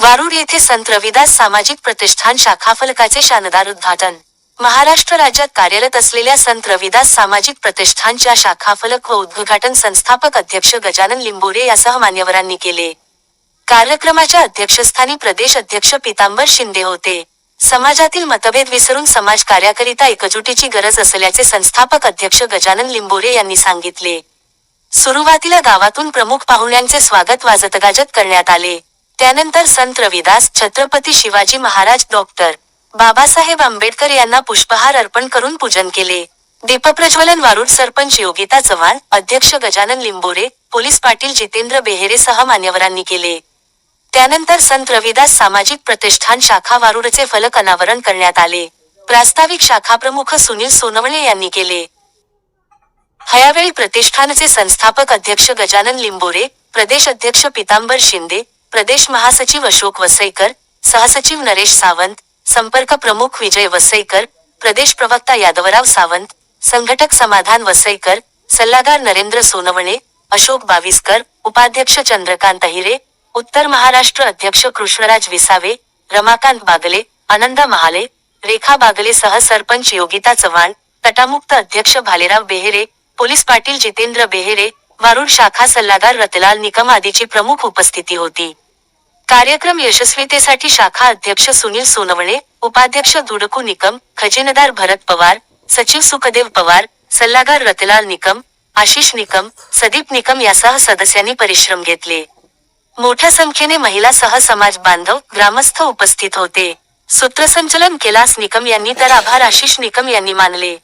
वारूड येथे संत रविदास सामाजिक प्रतिष्ठान शाखा फलकाचे शानदार उद्घाटन. महाराष्ट्र राज्यात कार्यरत असलेल्या संत रविदास सामाजिक प्रतिष्ठानच्या शाखा फलक व उद्घाटन संस्थापक अध्यक्ष गजानन लिंबोरे यासह मान्यवरांनी केले. कार्यक्रमाच्या अध्यक्षस्थानी प्रदेश अध्यक्ष पितांबर शिंदे होते. समाजातील मतभेद विसरून समाज कार्याकरिता एकजुटीची गरज असल्याचे संस्थापक अध्यक्ष गजानन लिंबोरे यांनी सांगितले. सुरुवातीला गावातून प्रमुख पाहुण्यांचे स्वागत वाजतगाजत करण्यात आले. त्यानंतर संत रविदास छत्रपती शिवाजी महाराज डॉक्टर बाबासाहेब आंबेडकर यांना पुष्पहार अर्पण करून पूजन केले. दीपप्रज्वलन वारूड सरपंच योगिता चव्हाण अध्यक्ष गजानन लिंबोरे पोलीस पाटील जितेंद्र बेहेरेसह मान्यवरांनी केले. त्यानंतर संत रविदास सामाजिक प्रतिष्ठान शाखा वारुडचे फलक अनावरण करण्यात आले. प्रास्ताविक शाखा प्रमुख सुनील सोनवणे यांनी केले. हयावेळी प्रतिष्ठानचे संस्थापक अध्यक्ष गजानन लिंबोरे प्रदेश अध्यक्ष पितांबर शिंदे प्रदेश महासचिव अशोक वसईकर सहसचिव नरेश सावंत संपर्क प्रमुख विजय वसईकर प्रदेश प्रवक्ता यादवराव सावंत संघटक समाधान वसईकर सल्लागार नरेंद्र सोनवणे अशोक बाविस्कर उपाध्यक्ष चंद्रकांत हिरे उत्तर महाराष्ट्र अध्यक्ष कृष्णराज विसावे रमाकांत बागले आनंदा महाले रेखा बागले सह सरपंच योगिता चव्हाण तटामुक्त अध्यक्ष भालेराव बेहेरे पोलीस पाटील जितेंद्र बेहेरे वारुड शाखा सल्लागार रतलाल निकम आदीची प्रमुख उपस्थिती होती. कार्यक्रम यशस्वीतेसाठी शाखा अध्यक्ष सुनील सोनवणे उपाध्यक्ष दुडकू निकम खजिनदार भरत पवार सचिव सुखदेव पवार सल्लागार रतलाल निकम आशिष निकम सदीप निकम यासह सदस्यांनी परिश्रम घेतले. मोठ्या संख्येने महिला सह समाज बांधव ग्रामस्थ उपस्थित होते. सूत्रसंचलन केलास निकम यांनी तर आभार आशिष निकम यांनी मानले.